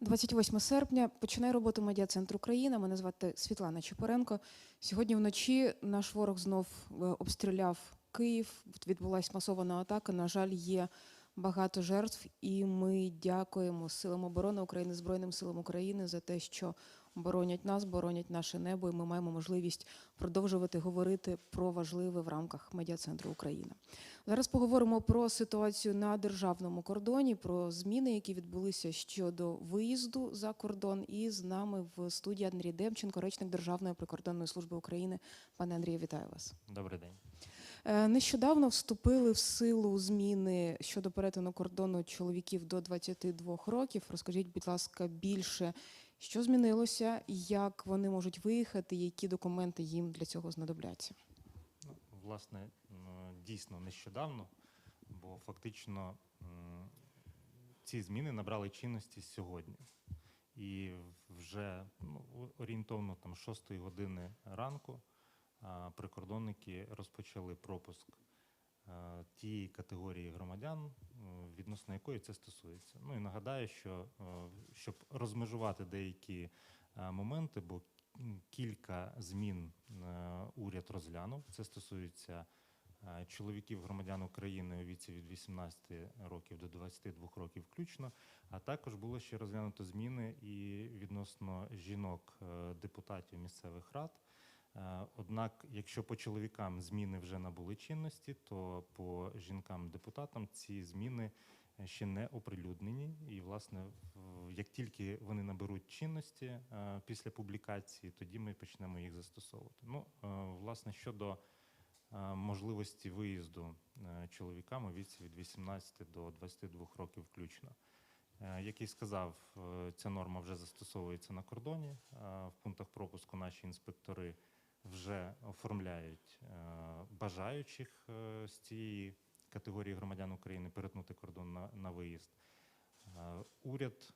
28 серпня починає роботу медіа-центр Україна. Мене звати Світлана Чепуренко. Сьогодні вночі наш ворог знов е, обстріляв Київ. Відбулася масована атака. На жаль, є багато жертв, і ми дякуємо силам оборони України, Збройним силам України за те, що боронять нас, боронять наше небо. І ми маємо можливість продовжувати говорити про важливе в рамках медіа-центру Україна. Зараз поговоримо про ситуацію на державному кордоні, про зміни, які відбулися щодо виїзду за кордон. І з нами в студії Андрій Демченко, речник Державної прикордонної служби України. Пане Андрію, вітаю вас. Добрий день. Е, Нещодавно вступили в силу зміни щодо перетину кордону чоловіків до 22 років. Розкажіть, будь ласка, більше, що змінилося, як вони можуть виїхати, які документи їм для цього знадобляться. Ну, власне, дійсно нещодавно, бо фактично ці зміни набрали чинності сьогодні. І вже ну, орієнтовно там 6 години ранку прикордонники розпочали пропуск тієї категорії громадян, відносно якої це стосується. Ну і нагадаю, що е, щоб розмежувати деякі е, моменти, бо кілька змін е, уряд розглянув. Це стосується е, чоловіків громадян України у віці від 18 років до 22 років включно. А також було ще розглянуто зміни і відносно жінок е, депутатів місцевих рад. Е, Однак, якщо по чоловікам зміни вже набули чинності, то по жінкам-депутатам ці зміни е, ще не оприлюднені. І, власне, як тільки вони наберуть чинності е, після публікації, тоді ми почнемо їх застосовувати. Ну, власне, щодо можливості виїзду чоловікам у віці від 18 до 22 років включно. Як і сказав, ця норма вже застосовується на кордоні. В пунктах пропуску наші інспектори вже оформляють е, бажаючих е, з цієї категорії громадян України перетнути кордон на, на виїзд. Е, Уряд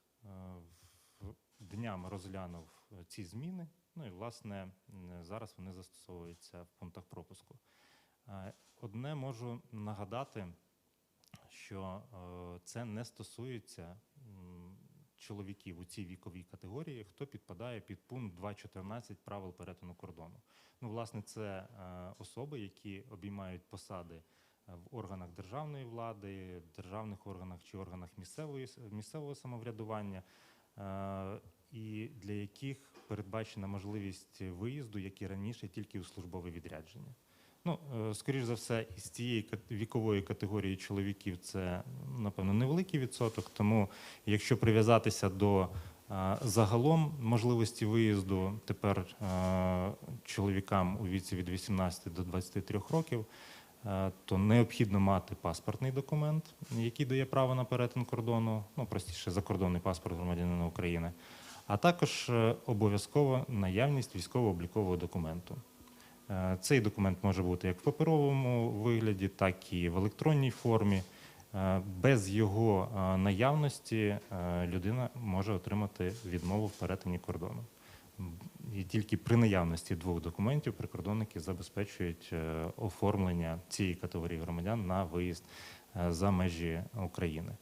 днями розглянув ці зміни. Ну і власне зараз вони застосовуються в пунктах пропуску. Одне можу нагадати, що це не стосується чоловіків у цій віковій категорії, хто підпадає під пункт 2.14 правил перетину кордону. Ну, власне, це е, особи, які обіймають посади е, в органах державної влади, державних органах чи органах місцевої, місцевого самоврядування, е, і для яких передбачена можливість виїзду, як і раніше, тільки у службове відрядження. Ну, е, скоріш за все, із цієї вікової категорії чоловіків це, напевно, невеликий відсоток. Тому, якщо прив'язатися до е, загалом можливості виїзду тепер е, чоловікам у віці від 18 до 23 років, то необхідно мати паспортний документ, який дає право на перетин кордону, ну простіше закордонний паспорт громадянина України, а також обов'язково наявність військово-облікового документу. Е, Цей документ може бути як в паперовому вигляді, так і в електронній формі. Е, Без його е, наявності людина може отримати відмову в перетині кордону. І тільки при наявності двох документів прикордонники забезпечують оформлення цієї категорії громадян на виїзд за межі України.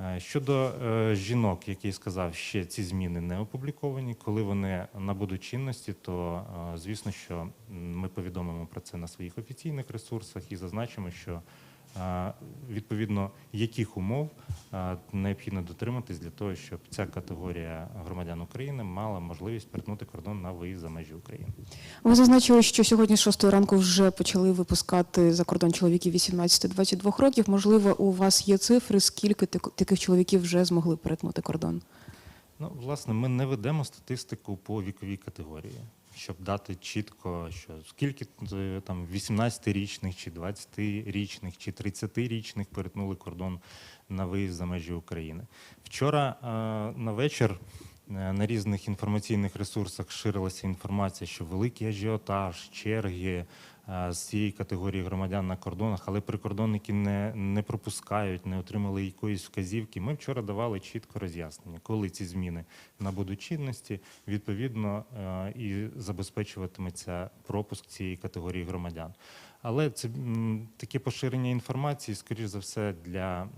Е, Щодо е, жінок, який сказав, ще ці зміни не опубліковані. Коли вони набудуть чинності, то е, звісно, що ми повідомимо про це на своїх офіційних ресурсах і зазначимо, що відповідно яких умов необхідно дотриматись для того, щоб ця категорія громадян України мала можливість перетнути кордон на виїзд за межі України. Ви зазначили, що сьогодні з 6 ранку вже почали випускати за кордон чоловіків 18-22 років. Можливо, у вас є цифри, скільки таких чоловіків вже змогли перетнути кордон? Ну, власне, ми не ведемо статистику по віковій категорії, щоб дати чітко, що скільки е, там 18-річних, чи 20-річних, чи 30-річних перетнули кордон на виїзд за межі України. Вчора е, на вечір е, на різних інформаційних ресурсах ширилася інформація, що великий ажіотаж, черги з цієї категорії громадян на кордонах, але прикордонники не, не пропускають, не отримали якоїсь вказівки. Ми вчора давали чітко роз'яснення, коли ці зміни набудуть чинності, відповідно е, і забезпечуватиметься пропуск цієї категорії громадян. Але це таке поширення інформації, скоріш за все, для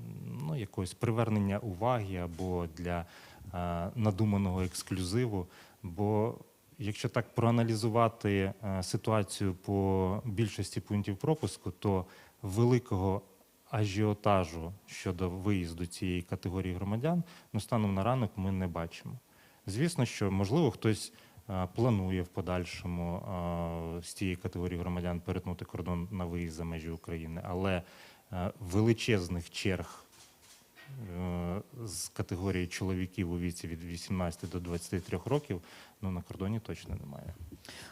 ну, якогось привернення уваги або для е, надуманого ексклюзиву. Бо якщо так проаналізувати е, ситуацію по більшості пунктів пропуску, то великого ажіотажу щодо виїзду цієї категорії громадян ну, станом на ранок ми не бачимо. Звісно, що можливо хтось е, планує в подальшому е, з цієї категорії громадян перетнути кордон на виїзд за межі України, але величезних черг з категорії чоловіків у віці від 18 до 23 років ну, на кордоні точно немає.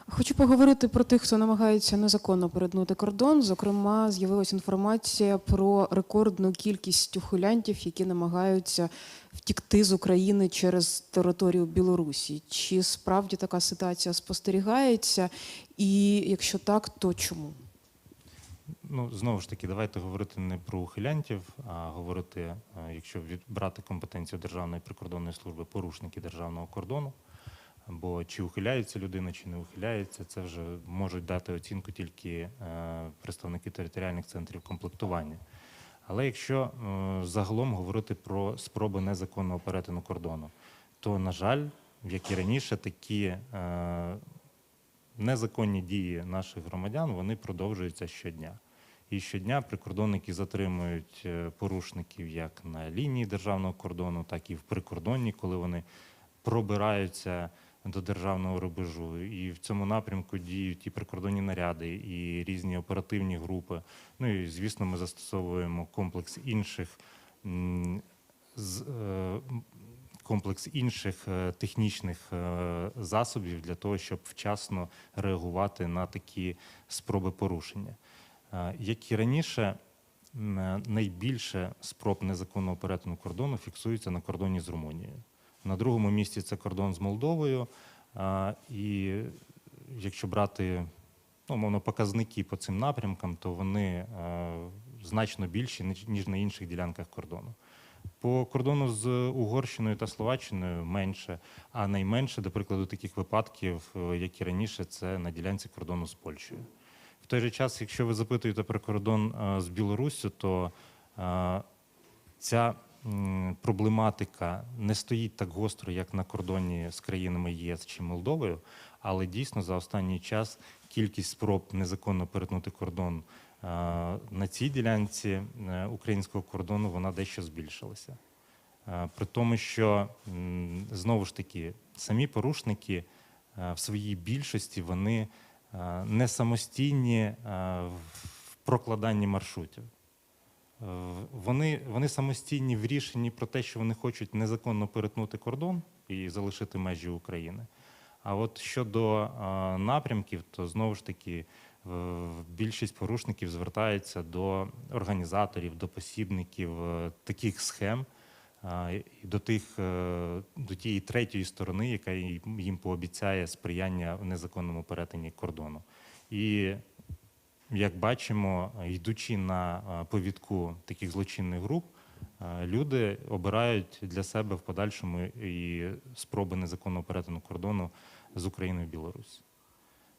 Хочу поговорити про тих, хто намагається незаконно перетнути кордон. Зокрема, з'явилася інформація про рекордну кількість ухилянтів, які намагаються втікти з України через територію Білорусі. Чи справді така ситуація спостерігається? І якщо так, то чому? Ну, знову ж таки, давайте говорити не про ухилянтів, а говорити, е, якщо відбрати компетенцію Державної прикордонної служби, порушники державного кордону. Бо чи ухиляється людина, чи не ухиляється, це вже можуть дати оцінку тільки е, представники територіальних центрів комплектування. Але якщо е, загалом говорити про спроби незаконного перетину кордону, то, на жаль, як і раніше, такі незаконні дії наших громадян вони продовжуються щодня. І щодня прикордонники затримують е, порушників як на лінії державного кордону, так і в прикордонні, коли вони пробираються до державного рубежу. І в цьому напрямку діють і прикордонні наряди, і різні оперативні групи. Ну і звісно, ми застосовуємо комплекс інших е, комплекс інших е, технічних засобів для того, щоб вчасно реагувати на такі спроби порушення. Е, Як і раніше, е, найбільше спроб незаконного перетину кордону фіксується на кордоні з Румунією. На другому місці це кордон з Молдовою. І якщо брати ну, мовно, показники по цим напрямкам, то вони е, значно більші, ніж- на інших ділянках кордону. По кордону з Угорщиною та Словаччиною менше, а найменше, до прикладу, таких випадків, е, як і раніше, це на ділянці кордону з Польщею. Той же час, якщо ви запитуєте про кордон е, з Білоруссю, то е, ця проблематика не стоїть так гостро, як на кордоні з країнами ЄС чи Молдовою, але дійсно за останній час кількість спроб незаконно перетнути кордон е, на цій ділянці українського кордону вона дещо збільшилася. При тому, що знову ж таки самі порушники в своїй більшості вони не самостійні е, в прокладанні маршрутів. Е, Вони, вони самостійні в рішенні про те, що вони хочуть незаконно перетнути кордон і залишити межі України. А от щодо е, напрямків, то знову ж таки е, більшість порушників звертається до організаторів, до посібників е, таких схем, до тих е, до тієї третьої сторони, яка їм пообіцяє сприяння в незаконному перетині кордону. І як бачимо, йдучи на е, повідку таких злочинних груп, е, люди обирають для себе в подальшому і спроби незаконного перетину кордону з Україною в Білорусь.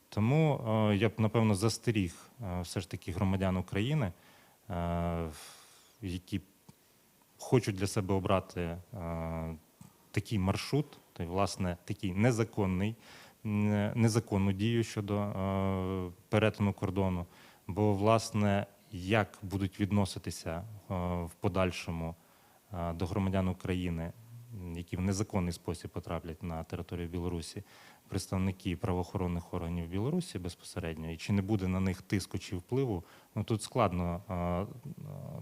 Тому я б напевно застеріг все ж таки громадян України, які хочуть для себе обрати е, такий маршрут, то й, власне такий незаконний, незаконну дію щодо е, перетину кордону. Бо, власне, як будуть відноситися е, в подальшому до громадян України, які в незаконний спосіб потраплять на територію Білорусі, представники правоохоронних органів Білорусі безпосередньо, і чи не буде на них тиску чи впливу, ну тут складно е, е,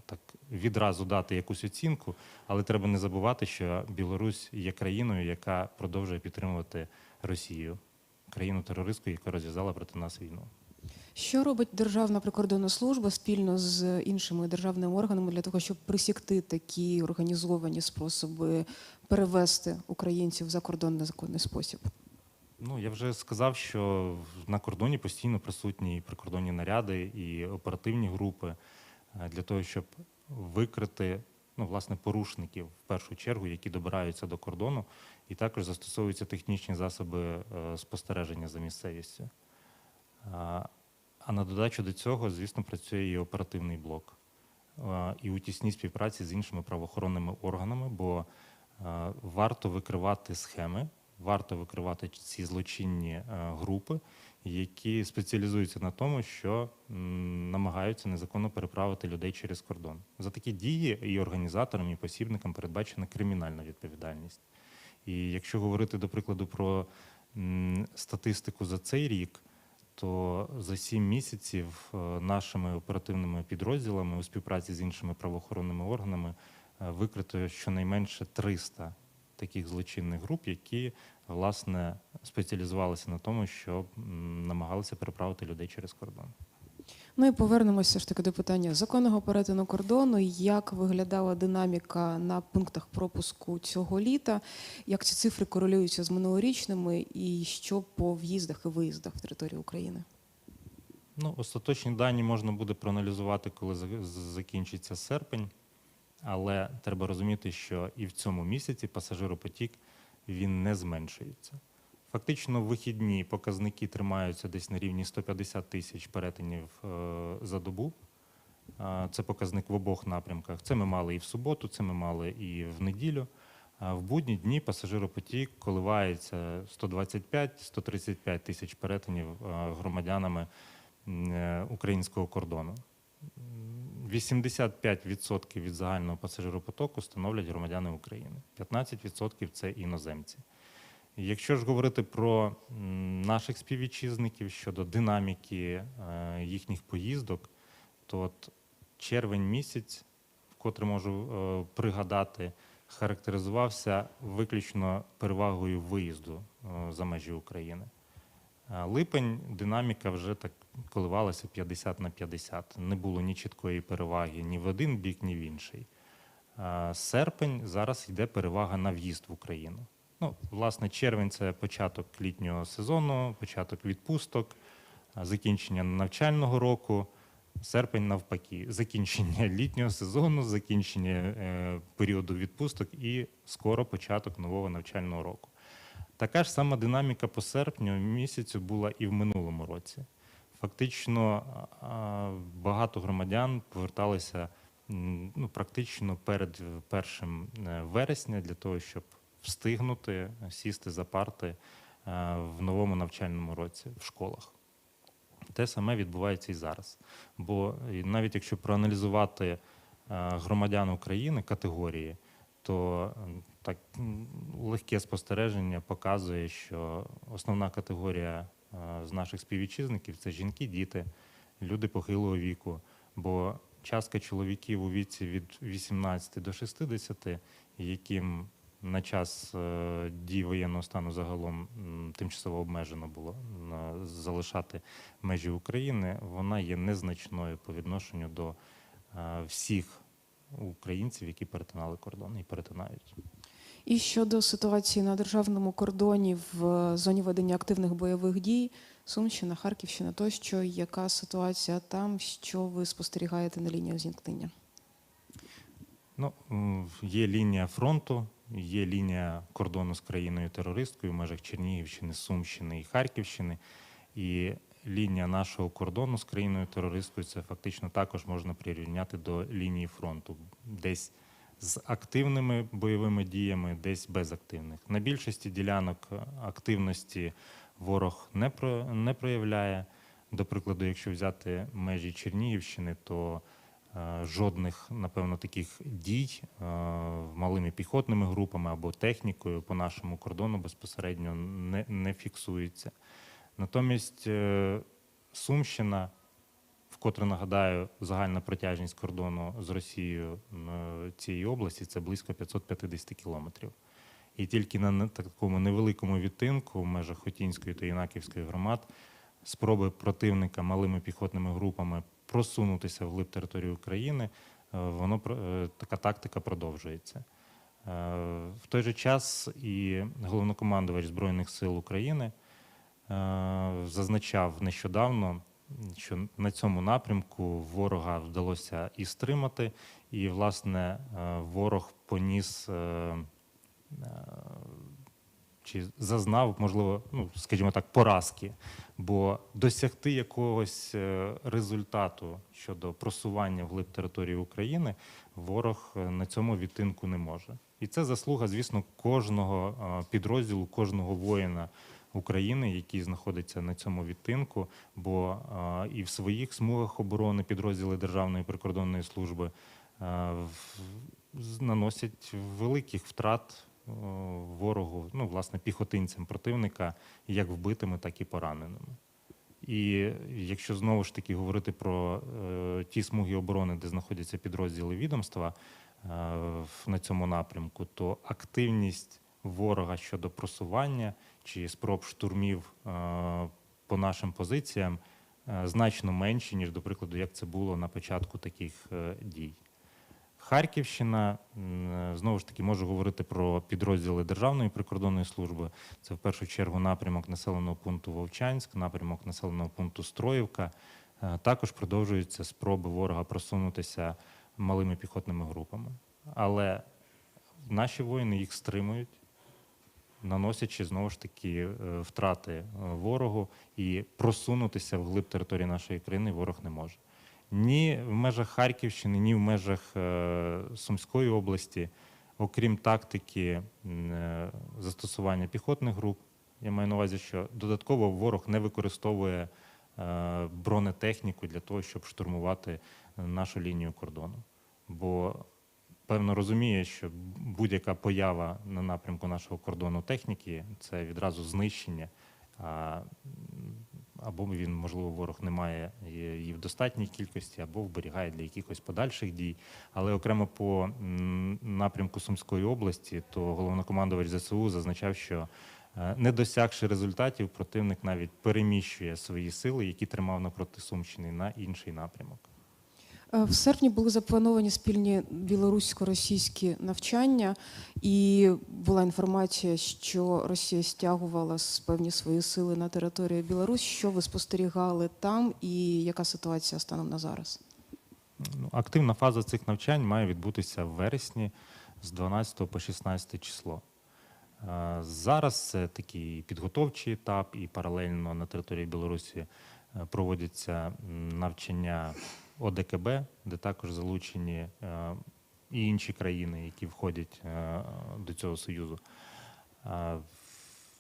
так відразу дати якусь оцінку, але треба не забувати, що Білорусь є країною, яка продовжує підтримувати Росію, країну терористку, яка розв'язала проти нас війну. Що робить Державна прикордонна служба спільно з іншими державними органами для того, щоб присікти такі організовані способи перевести українців за кордон в незаконний спосіб? Ну, я вже сказав, що на кордоні постійно присутні і прикордонні наряди, і оперативні групи е, для того, щоб викрити ну, власне, порушників в першу чергу, які добираються до кордону, і також застосовуються технічні засоби е, спостереження за місцевістю. А а на додачу до цього, звісно, працює і оперативний блок. Е, І у тісній співпраці з іншими правоохоронними органами, бо Е, Варто викривати схеми, варто викривати ці злочинні е, групи, які спеціалізуються на тому, що намагаються незаконно переправити людей через кордон. За такі дії і організаторам, і посібникам передбачена кримінальна відповідальність. І якщо говорити, до прикладу, про статистику за цей рік, то за сім місяців е, нашими оперативними підрозділами у співпраці з іншими правоохоронними органами е, викрито щонайменше 300 таких злочинних груп, які власне спеціалізувалися на тому, що намагалися переправити людей через кордон. Ну і повернемося ж таки до питання законного перетину кордону. Як виглядала динаміка на пунктах пропуску цього літа? Як ці цифри корелюються з минулорічними, і що по в'їздах і виїздах в територію України? Ну, остаточні дані можна буде проаналізувати, коли закінчиться серпень, але треба розуміти, що і в цьому місяці пасажиропотік він не зменшується. Фактично, в вихідні показники тримаються десь на рівні 150 тисяч перетинів е, за добу. Це показник в обох напрямках. Це ми мали і в суботу, це ми мали і в неділю. В будні дні пасажиропотік коливається 125-135 тисяч перетинів е, громадянами е, українського кордону. М, 85% від загального пасажиропотоку становлять громадяни України, 15% це іноземці. Якщо ж говорити про наших співвітчизників щодо динаміки е, їхніх поїздок, то от червень місяць, вкотре можу е, пригадати, характеризувався виключно перевагою виїзду е, за межі України. Липень динаміка вже так коливалася 50 на 50. Не було ні чіткої переваги ні в один бік, ні в інший. Серпень зараз йде перевага на в'їзд в Україну. Ну, власне, червень це початок літнього сезону, початок відпусток, закінчення навчального року. Серпень навпаки, закінчення літнього сезону, закінчення е, періоду відпусток і скоро початок нового навчального року. Така ж сама динаміка по серпню місяцю була і в минулому році. Фактично багато громадян поверталися ну, практично перед першим е, вересня для того, щоб встигнути сісти за парти е, в новому навчальному році в школах. Те саме відбувається і зараз. Бо навіть якщо проаналізувати е, громадян України категорії, то так легке спостереження показує, що основна категорія е, з наших співвітчизників це жінки, діти, люди похилого віку. Бо частка чоловіків у віці від 18 до 60, яким на час е, дії воєнного стану загалом тимчасово обмежено було залишати межі України, вона є незначною по відношенню до е, всіх українців, які перетинали кордон і перетинають. І щодо ситуації на державному кордоні в е, зоні ведення активних бойових дій, Сумщина, Харківщина тощо, яка ситуація там, що ви спостерігаєте на лінії зіткнення? Ну, є лінія фронту, є лінія кордону з країною терористкою в межах Чернігівщини, Сумщини і Харківщини. І лінія нашого кордону з країною терористкою це фактично також можна прирівняти до лінії фронту, десь з активними бойовими діями, десь без активних. На більшості ділянок е, активності ворог не, про, не проявляє. До прикладу, якщо взяти межі Чернігівщини, то е, жодних, напевно, таких дій е, малими піхотними групами або технікою по нашому кордону безпосередньо не, не фіксується. Натомість е, Сумщина, вкотре нагадаю, загальна протяжність кордону з Росією е, цієї області це близько 550 кілометрів. І тільки на такому невеликому відтинку в межах Хотінської та Юнаківської громад спроби противника малими піхотними групами просунутися вглиб території України, е, воно така тактика продовжується. В той же час і головнокомандувач Збройних сил України зазначав нещодавно, що на цьому напрямку ворога вдалося і стримати, і, власне, е, ворог поніс. е, е, Чи зазнав, можливо, ну скажімо так, поразки, бо досягти якогось е, результату щодо просування вглиб території України ворог е, на цьому відтинку не може. І це заслуга, звісно, кожного підрозділу, кожного воїна України, який знаходиться на цьому відтинку. Бо і в своїх смугах оборони підрозділи Державної прикордонної служби наносять великих втрат ворогу, ну, власне, піхотинцям противника, як вбитими, так і пораненими. І якщо знову ж таки говорити про е, ті смуги оборони, де знаходяться підрозділи відомства е, на цьому напрямку, то активність ворога щодо просування чи спроб штурмів е, по нашим позиціям е, значно менші, ніж, до прикладу, як це було на початку таких е, дій. Харківщина знову ж таки можу говорити про підрозділи Державної прикордонної служби. Це в першу чергу напрямок населеного пункту Вовчанськ, напрямок населеного пункту Строївка. Також продовжуються спроби ворога просунутися малими піхотними групами. Але наші воїни їх стримують, наносячи знову ж таки е, втрати е, ворогу, і просунутися вглиб території нашої країни ворог не може. Ні в межах Харківщини, ні в межах е, Сумської області, окрім тактики застосування піхотних груп, я маю на увазі, що додатково ворог не використовує бронетехніку для того, щоб штурмувати нашу лінію кордону. Бо певно розуміє, що будь-яка поява на напрямку нашого кордону техніки це відразу знищення. Або він, можливо, ворог не має її в достатній кількості, або вберігає для якихось подальших дій. Але окремо по напрямку Сумської області, то головнокомандувач ЗСУ зазначав, що е, не досягши результатів, противник навіть переміщує свої сили, які тримав напроти Сумщини, на інший напрямок. Е, В серпні були заплановані спільні білорусько-російські навчання, і була інформація, що Росія стягувала певні свої сили на територію Білорусі. Що ви спостерігали там, і яка ситуація станом на зараз? Ну, Активна фаза цих навчань має відбутися в вересні з 12 по 16 число. Е, Зараз це такий підготовчий етап, і паралельно на території Білорусі е, проводяться навчання ОДКБ, де також залучені е, і інші країни, які входять е, до цього союзу. Е,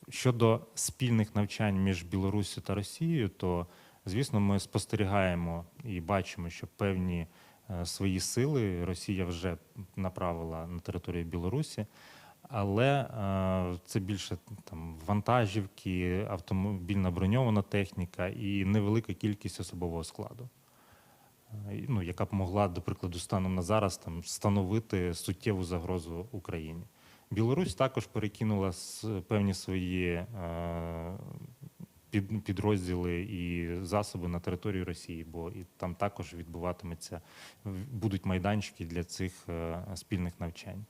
Щодо спільних навчань між Білоруссю та Росією, то звісно, ми спостерігаємо і бачимо, що певні свої сили Росія вже направила на територію Білорусі, але це більше там вантажівки, автомобільна броньована техніка і невелика кількість особового складу. Е, Ну, яка б могла, до прикладу, станом на зараз там становити суттєву загрозу Україні. Білорусь також перекинула певні свої е, підрозділи і засоби на територію Росії, бо і там також відбуватиметься, будуть майданчики для цих е, спільних навчань.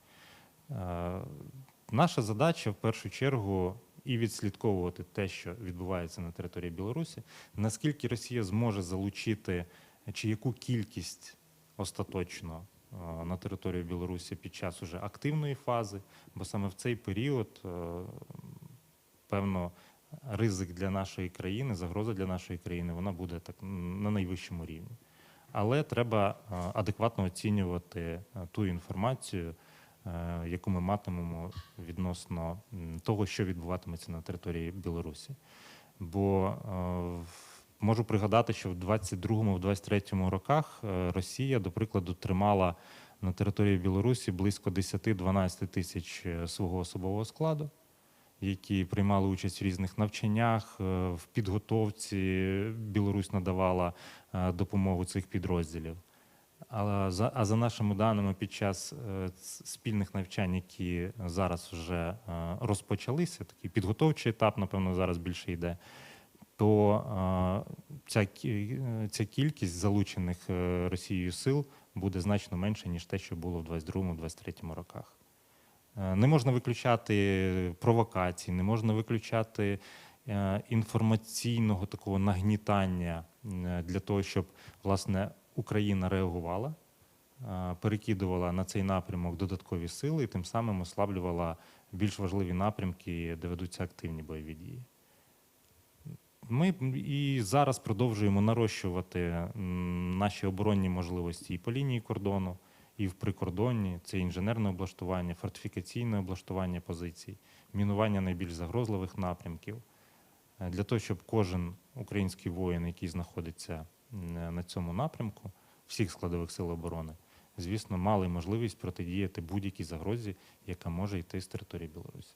Наша задача в першу чергу і відслідковувати те, що відбувається на території Білорусі, наскільки Росія зможе залучити чи яку кількість остаточно е, на територію Білорусі під час уже активної фази, бо саме в цей період, е, певно, ризик для нашої країни, загроза для нашої країни, вона буде так на найвищому рівні. Але треба е, адекватно оцінювати ту інформацію, яку ми матимемо відносно того, що відбуватиметься на території Білорусі. Бо можу пригадати, що в 22-23 роках е, Росія, до прикладу, тримала на території Білорусі близько 10-12 тисяч е, свого особового складу, які приймали участь в різних навчаннях, е, в підготовці. Білорусь надавала допомогу цих підрозділів. А за, а за нашими даними, під час спільних навчань, які зараз вже розпочалися, такий підготовчий етап, напевно, зараз більше йде, то ця, ця кількість залучених е, Росією сил буде значно менше, ніж те, що було в 22-23 роках. Е, Не можна виключати провокацій, не можна виключати е, інформаційного такого нагнітання для того, щоб власне Україна реагувала, перекидувала на цей напрямок додаткові сили і тим самим ослаблювала більш важливі напрямки, де ведуться активні бойові дії. Ми і зараз продовжуємо нарощувати наші оборонні можливості і по лінії кордону, і в прикордонні це інженерне облаштування, фортифікаційне облаштування позицій, мінування найбільш загрозливих напрямків. Е, Для того, щоб кожен український воїн, який знаходиться на цьому напрямку, всіх складових сил оборони, звісно, мали можливість протидіяти будь-якій загрозі, яка може йти з території Білорусі.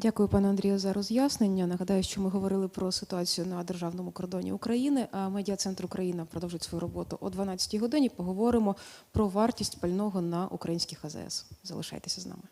Дякую, пане Андрію, за роз'яснення. Нагадаю, що ми говорили про ситуацію на державному кордоні України. А медіа центр Україна продовжить свою роботу о 12 годині. Поговоримо про вартість пального на українських АЗС. Залишайтеся з нами.